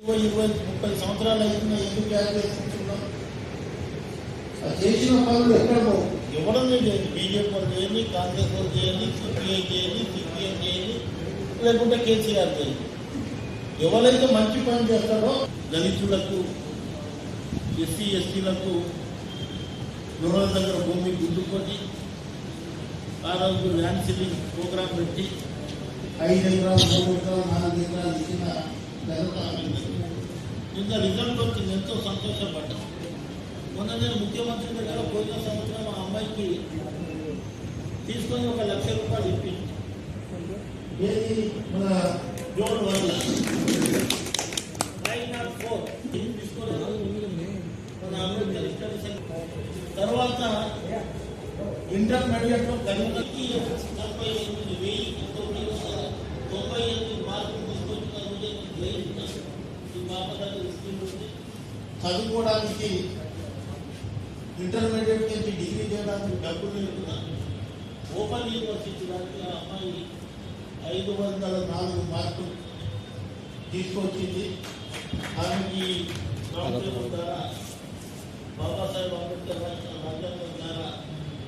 ఇరవై ఇరవై ముప్పై సంవత్సరాలు అవుతున్నా ఎందుకు చేసిన పనులు ఎక్కడ ఎవరన్నా చేయండి బీజేపీ వాళ్ళు చేయండి కాంగ్రెస్ వాళ్ళు చేయండి సిపిఐ చేయండి సిపిఎం చేయండి లేకుంటే కేసీఆర్ చేయండి. ఎవరైతే మంచి పని చేస్తారో దళితులకు ఎస్సీ ఎస్టీలకు గృహాల దగ్గర భూమి గుద్దుకొని ఆ రోజు ల్యాండ్ సిల్లింగ్ ప్రోగ్రాం పెట్టి ఐదు ఎకరాలు మూడు ఎకరాలు నాలుగు ఎకరాలు ఇచ్చిన ఇంకా రిజల్ట్ వచ్చింది ఎంతో సంతోషపడ్డాం. మొన్న నేను ముఖ్యమంత్రి దగ్గర పోయిన సంవత్సరం ఆ అమ్మాయికి తీసుకొని ఒక లక్ష రూపాయలు ఇప్పింది ఏది? మన జోన్ వల్ల ఫైవ్ నాట్ ఫోర్ ఏం తీసుకోలేదు? మన అంబేద్కర్ ఇన్స్టిట్యూషన్ తర్వాత ఇంటర్మీడియట్లో కరీంనగర్కి తొంభై ఎనిమిది వెయ్యి తొమ్మిది వందల తొంభై ఎనిమిది మార్కులు తీసుకొచ్చిన జయించాను ఈ పాప దగ్గర స్కీమ్ ఉంది చదువుకోవడానికి ఇంటర్మీడియట్ నుంచి డిగ్రీ చేయడానికి డబ్బులు లేకుండా ఓపెన్ యూనివర్సిటీ దానికి ఆ అమ్మాయి ఐదు వందల నాలుగు మార్కులు తీసుకొచ్చింది. దానికి రాజ్యాంగం ద్వారా బాబాసాహెబ్ అంబేద్కర్ రాసిన రాజ్యాంగం ద్వారా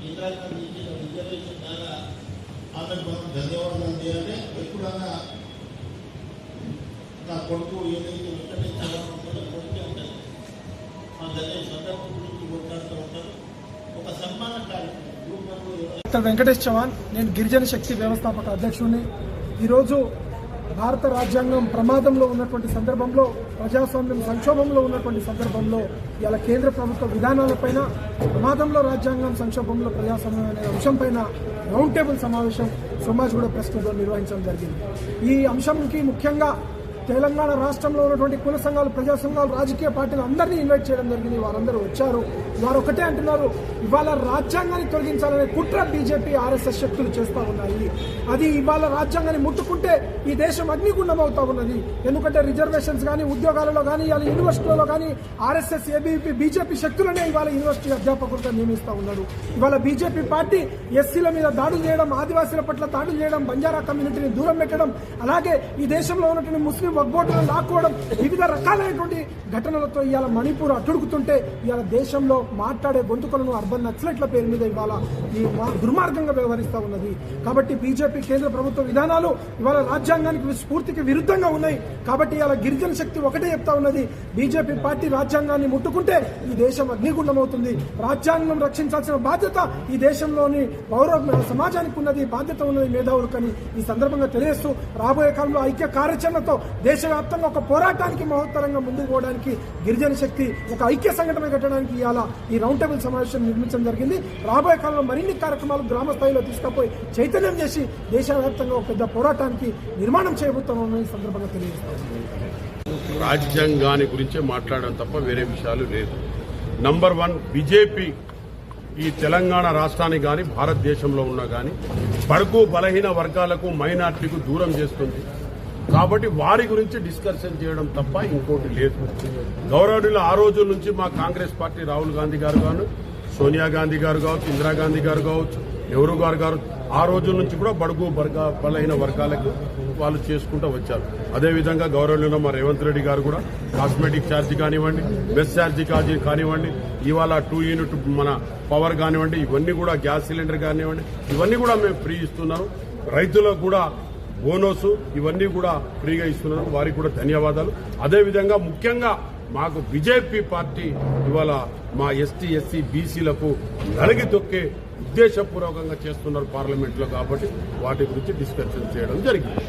ఇందిరాగాంధీ ఇచ్చిన రిజర్వేషన్ ద్వారా ఆమెకు మనం ధన్యవాదాలు చేయాలి ఎప్పుడన్నా నా కొడుకు ఏదైతే వెంటనే సందర్భం గురించి కొట్లాడుతూ ఉంటారు ఒక సన్మాన కార్యక్రమం గ్రూప్ డాక్టర్ వెంకటేష్ చవాన్ నేను గిరిజన శక్తి వ్యవస్థాపక అధ్యక్షుడిని ఈరోజు భారత రాజ్యాంగం ప్రమాదంలో ఉన్నటువంటి సందర్భంలో ప్రజాస్వామ్యం సంక్షోభంలో ఉన్నటువంటి సందర్భంలో ఇలా కేంద్ర ప్రభుత్వ విధానాలపైన ప్రమాదంలో రాజ్యాంగం సంక్షోభంలో ప్రజాస్వామ్యం అనే అంశంపైన రౌండ్ టేబుల్ సమావేశం సోమాజిగూడ ప్రెస్ క్లబ్లో నిర్వహించడం జరిగింది. ఈ అంశంకి ముఖ్యంగా తెలంగాణ రాష్ట్రంలో ఉన్నటువంటి కుల సంఘాలు ప్రజా సంఘాలు రాజకీయ పార్టీలు అందరినీ ఇన్వైట్ చేయడం జరిగింది. వారందరూ వచ్చారు. వారు ఒకటే అంటున్నారు ఇవాళ రాజ్యాంగాన్ని తొలగించాలనే కుట్ర బీజేపీ ఆర్ఎస్ఎస్ శక్తులు చేస్తూ ఉన్నాయి. అది ఇవాళ రాజ్యాంగాన్ని ముట్టుకుంటే ఈ దేశం అగ్నిగుండం అవుతా ఉన్నది. ఎందుకంటే రిజర్వేషన్స్ కానీ ఉద్యోగాలలో కానీ ఇవాళ యూనివర్సిటీలలో కానీ ఆర్ఎస్ఎస్ ఏబీపీ బీజేపీ శక్తులనే ఇవాళ యూనివర్సిటీ అధ్యాపకులుగా నియమిస్తూ ఉన్నారు ఇవాళ బీజేపీ పార్టీ ఎస్సీల మీద దాడులు చేయడం ఆదివాసీల పట్ల దాడులు చేయడం బంజారా కమ్యూనిటీని దూరం పెట్టడం అలాగే ఈ దేశంలో ఉన్నటువంటి ముస్లిం వగ్బోటులను లాక్కోవడం వివిధ రకాలైనటువంటి ఘటనలతో ఇవాళ మణిపూర్ అట్టుడుకుతుంటే ఇవాళ దేశంలో మాట్లాడే గొంతుకలను అర్బన్ నక్సలెట్ల పేరు మీద ఇవాళ ఈ దుర్మార్గంగా వ్యవహరిస్తూ ఉన్నది. కాబట్టి బీజేపీ కేంద్ర ప్రభుత్వ విధానాలు ఇవాళ రాజ్యాంగానికి స్ఫూర్తికి విరుద్ధంగా ఉన్నాయి. కాబట్టి ఇవాళ గిరిజన శక్తి ఒకటే చెప్తా ఉన్నది. బీజేపీ పార్టీ రాజ్యాంగాన్ని ముట్టుకుంటే ఈ దేశం అగ్నిగుండం అవుతుంది రాజ్యాంగం రక్షించాల్సిన బాధ్యత ఈ దేశంలోని పౌర సమాజానికి ఉన్నది. బాధ్యత ఉన్నది మేధావులకని ఈ సందర్భంగా తెలియజేస్తూ రాబోయే కాలంలో ఐక్య కార్యాచరణతో దేశవ్యాప్తంగా ఒక పోరాటానికి మహోత్తరంగా ముందుకు పోవడానికి గిరిజన శక్తి ఒక ఐక్య సంఘటన కట్టడానికి ఇవాళ ఈ రౌండ్ టేబుల్ సమావేశం నిర్మించడం జరిగింది. రాబోయే కాలంలో మరిన్ని కార్యక్రమాలు గ్రామ స్థాయిలో తీసుకుపోయి చైతన్యం చేసి దేశవ్యాప్తంగా ఒక పెద్ద పోరాటానికి నిర్మాణం చేయబోతున్నామని ఈ సందర్భంగా తెలియజేస్తాం రాజ్యాంగాన్ని గురించే మాట్లాడడం తప్ప వేరే విషయాలు లేదు. నంబర్ వన్ బీజేపీ ఈ తెలంగాణ రాష్ట్రానికి కానీ భారతదేశంలో ఉన్నా కానీ బడుకు బలహీన వర్గాలకు మైనార్టీకు దూరం చేస్తుంది. కాబట్టి వారి గురించి డిస్కషన్ చేయడం తప్ప ఇంకోటి లేదు. గౌరవనీయులు ఆ రోజుల నుంచి మా కాంగ్రెస్ పార్టీ రాహుల్ గాంధీ గారు గాను సోనియా గాంధీ గారు కావచ్చు ఇందిరాగాంధీ గారు కావచ్చు నెహ్రూ గారు గారు ఆ రోజుల నుంచి కూడా బడుగు బర్గ బలహీన వర్గాలకు వాళ్ళు చేసుకుంటూ వచ్చారు. అదేవిధంగా గౌరవనీయులు మా రేవంత్ రెడ్డి గారు కూడా కాస్మెటిక్ ఛార్జ్ కానివ్వండి బెస్ ఛార్జ్ కాజీ కానివ్వండి ఇవాళ టూ యూనిట్ మన పవర్ కానివ్వండి ఇవన్నీ కూడా గ్యాస్ సిలిండర్ కానివ్వండి ఇవన్నీ కూడా మేము ఫ్రీ ఇస్తున్నాము. రైతులకు కూడా బోనస్ ఇవన్నీ కూడా ఫ్రీగా ఇస్తున్నారు. వారికి కూడా ధన్యవాదాలు. అదేవిధంగా ముఖ్యంగా మాకు బీజేపీ పార్టీ ఇవాళ మా ఎస్టీ ఎస్సీ బీసీలకు నలిగి తొక్కే ఉద్దేశపూర్వకంగా చేస్తున్నారు పార్లమెంట్లో కాబట్టి వాటి గురించి డిస్కషన్ చేయడం జరిగింది.